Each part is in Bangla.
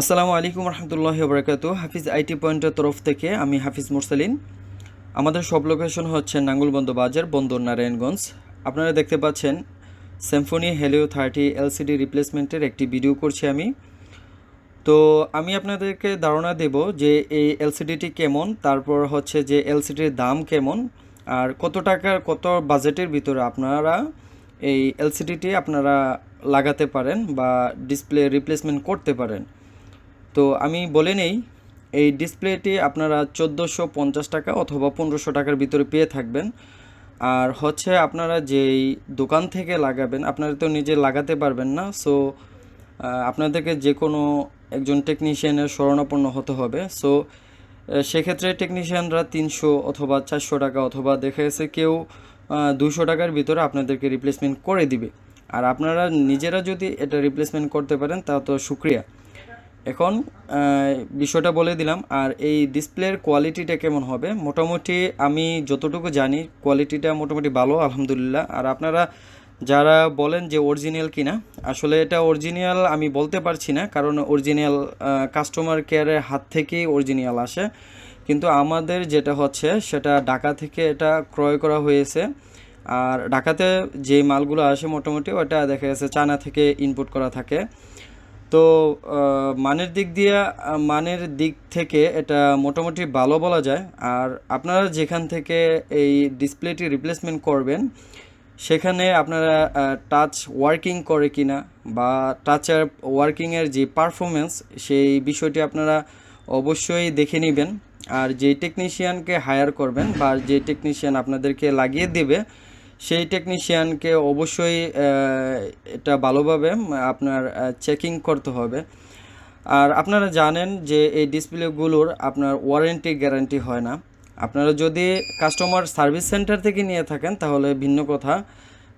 আসসালামু আলাইকুম রহমতুল্লাহ বরকাত হাফিজ আইটি পয়েন্টের তরফ থেকে আমি হাফিজ মুরসালিন। আমাদের সব লোকেশন হচ্ছে নাঙ্গুলবন্দ বাজার, বন্দর নারায়ণগঞ্জ। আপনারা দেখতে পাচ্ছেন স্যামফোনি হেলিও থার্টি এলসিডি রিপ্লেসমেন্টের একটি ভিডিও করছি আমি। তো আমি আপনাদেরকে ধারণা দেব যে এই এলসিডিটি কেমন, তারপর হচ্ছে যে এলসিডির দাম কেমন, আর কত টাকার, কত বাজেটের ভিতরে আপনারা এই এলসিডিটি আপনারা লাগাতে পারেন বা ডিসপ্লে রিপ্লেসমেন্ট করতে পারেন। তো আমি বলে নেই, এই ডিসপ্লেটি আপনারা চোদ্দোশো পঞ্চাশ টাকা অথবা পনেরোশো টাকার ভিতরে পেয়ে থাকবেন। আর হচ্ছে আপনারা যেই দোকান থেকে লাগাবেন, আপনারা তো নিজে লাগাতে পারবেন না সো আপনাদেরকে যে কোনো একজন টেকনিশিয়ানের শরণাপন্ন হতে হবে। সো সেক্ষেত্রে টেকনিশিয়ানরা তিনশো অথবা চারশো টাকা অথবা দেখা গেছে কেউ দুশো টাকার ভিতরে আপনাদেরকে রিপ্লেসমেন্ট করে দিবে। আর আপনারা নিজেরা যদি এটা রিপ্লেসমেন্ট করতে পারেন, তা তো সুক্রিয়া এখন বিষয়টা বলে দিলাম, আর এই ডিসপ্লের কোয়ালিটিটা কেমন হবে? মোটামুটি আমি যতটুকু জানি, কোয়ালিটিটা মোটামুটি ভালো, আলহামদুলিল্লাহ। আর আপনারা যারা বলেন যে অরিজিনাল কিনা, আসলে এটা অরিজিনাল আমি বলতে পারছি না, কারণ অরিজিনাল কাস্টমার কেয়ারের হাত থেকেই অরিজিনাল আসে। কিন্তু আমাদের যেটা হচ্ছে, সেটা ঢাকা থেকে এটা ক্রয় করা হয়েছে। আর ঢাকাতে যে মালগুলো আসে মোটামুটি, ওটা দেখা গেছে চায়না থেকে ইনপুট করা থাকে। তো মানের দিক দিয়ে মানের দিক থেকে এটা মোটামুটি ভালো বলা যায়। আর আপনারা যেখান থেকে এই ডিসপ্লেটি রিপ্লেসমেন্ট করবেন, সেখানে আপনারা টাচ ওয়ার্কিং করে কিনা বা টাচের ওয়ার্কিংয়ের যে পারফরমেন্স সেই বিষয়টি আপনারা অবশ্যই দেখে নেবেন। আর যে টেকনিশিয়ানকে হায়ার করবেন বা যে টেকনিশিয়ান আপনাদেরকে লাগিয়ে দেবে সেই টেকনিশিয়ানকে অবশ্যই এটা ভালোভাবে আপনার চেকিং করতে হবে। আর আপনারা জানেন যে এই ডিসপ্লেগুলোর আপনার ওয়ারেন্টি গ্যারান্টি হয় না। আপনারা যদি কাস্টমার সার্ভিস সেন্টার থেকে নিয়ে থাকেন, তাহলে ভিন্ন কথা।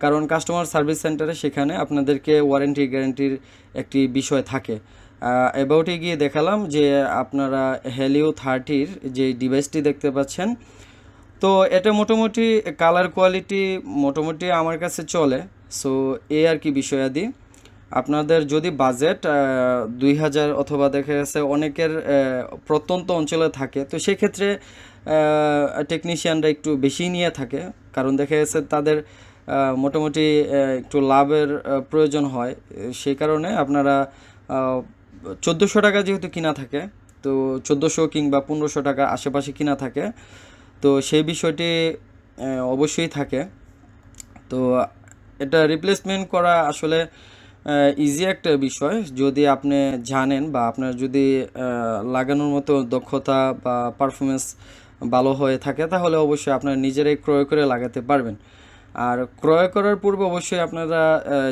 কারণ কাস্টমার সার্ভিস সেন্টারে সেখানে আপনাদেরকে ওয়ারেন্টি গ্যারান্টির একটি বিষয় থাকে। অ্যাবাউটে গিয়ে দেখালাম যে আপনারা হেলিও থার্টির যে ডিভাইসটি দেখতে পাচ্ছেন তো এটা মোটামুটি কালার কোয়ালিটি মোটামুটি আমার কাছে চলে। সো এই আর কি বিষয়াদি আপনাদের যদি বাজেট দুই হাজার অথবা দেখা গেছে অনেকের প্রত্যন্ত অঞ্চলে থাকে, তো সেক্ষেত্রে টেকনিশিয়ানরা একটু বেশি নিয়ে থাকে। কারণ দেখা গেছে তাদের মোটামুটি একটু লাভের প্রয়োজন হয়। সেই কারণে আপনারা চোদ্দোশো টাকা যেহেতু কিনা থাকে, তো চোদ্দোশো কিংবা পনেরোশো টাকা আশেপাশে কিনা থাকে। তো সেই বিষয়টি অবশ্যই থাকে। তো এটা রিপ্লেসমেন্ট করা আসলে ইজি একটা বিষয়। যদি আপনি জানেন বা আপনার যদি লাগানোর মতো দক্ষতা বা পারফরমেন্স ভালো হয়ে থাকে, তাহলে অবশ্যই আপনার নিজেরাই ক্রয় করে লাগাতে পারবেন। আর ক্রয় করার পূর্বে অবশ্যই আপনারা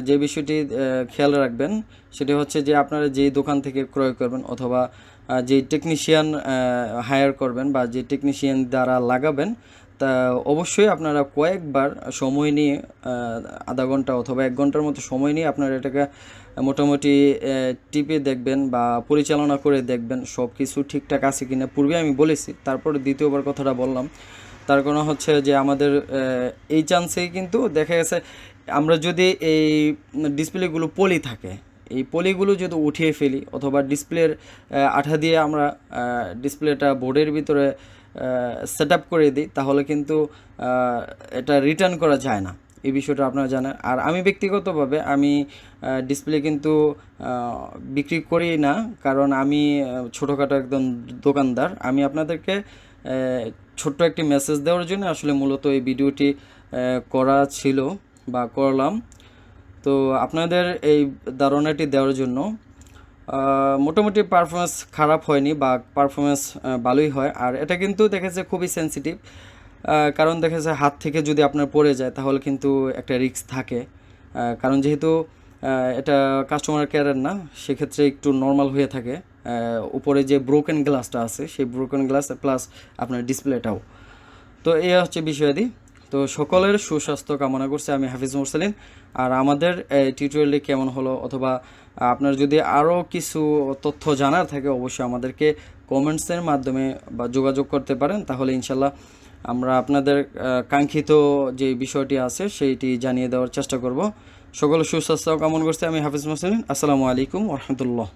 যে বিষয়টি খেয়াল রাখবেন, সেটি হচ্ছে যে আপনারা যেই দোকান থেকে ক্রয় করবেন অথবা যেই টেকনিশিয়ান হায়ার করবেন বা যে টেকনিশিয়ান দ্বারা লাগাবেন, তা অবশ্যই আপনারা কয়েকবার সময় নিয়ে আধা ঘণ্টা অথবা এক ঘণ্টার মতো সময় নিয়ে আপনারা এটাকে মোটামুটি টিপে দেখবেন বা পরিচালনা করে দেখবেন সব কিছু ঠিকঠাক আছে কিনা। পূর্বে আমি বলেছি, তারপরে দ্বিতীয়বার কথাটা বললাম। তার কারণ হচ্ছে যে আমাদের এই চান্সেই কিন্তু দেখা গেছে, আমরা যদি এই ডিসপ্লেগুলো পলি থাকে এই পলিগুলো যদি উঠিয়ে ফেলি অথবা ডিসপ্লের আঠা দিয়ে আমরা ডিসপ্লেটা বোর্ডের ভিতরে সেট আপ করে দিই, তাহলে কিন্তু এটা রিটার্ন করা যায় না। এই বিষয়টা আপনারা জানেন। আর আমি ব্যক্তিগতভাবে আমি ডিসপ্লে কিন্তু বিক্রি করি না, কারণ আমি ছোটোখাটো একদম দোকানদার। আমি আপনাদেরকে ছোট্ট একটি মেসেজ দেওয়ার জন্য আসলে মূলত এই ভিডিওটি করা ছিল বা করলাম। তো আপনাদের এই ধারণাটি দেওয়ার জন্য মোটামুটি পারফরমেন্স খারাপ হয়নি বা পারফরমেন্স ভালোই হয়। আর এটা কিন্তু দেখেছে খুবই সেনসিটিভ কারণ দেখেছে হাত থেকে যদি আপনার পড়ে যায়, তাহলে কিন্তু একটা রিস্ক থাকে। কারণ যেহেতু এটা কাস্টমার কেয়ারের না, সেক্ষেত্রে একটু নর্মাল হয়ে থাকে। উপরে যে ব্রোকেন গ্লাসটা আছে, সেই ব্রোকেন গ্লাস প্লাস আপনার ডিসপ্লেটাও তো এই হচ্ছে বিষয়াদি। তো সকলের সুস্বাস্থ্য কামনা করছে আমি হাফিজ মুরসালিন। আর আমাদের টিউটোরিয়ালটি কেমন হলো? অথবা আপনার যদি আরও কিছু তথ্য জানার থাকে, অবশ্যই আমাদেরকে কমেন্টসের মাধ্যমে বা যোগাযোগ করতে পারেন। তাহলে ইনশাল্লাহ আমরা আপনাদের কাঙ্ক্ষিত যে বিষয়টি আছে, সেইটি জানিয়ে দেওয়ার চেষ্টা করব। সকল সুস্বাস্থ্য কামন করছে। আমি হাফিজ মোসেন আসসালামু আলাইকুম রহমতুল্লাহ।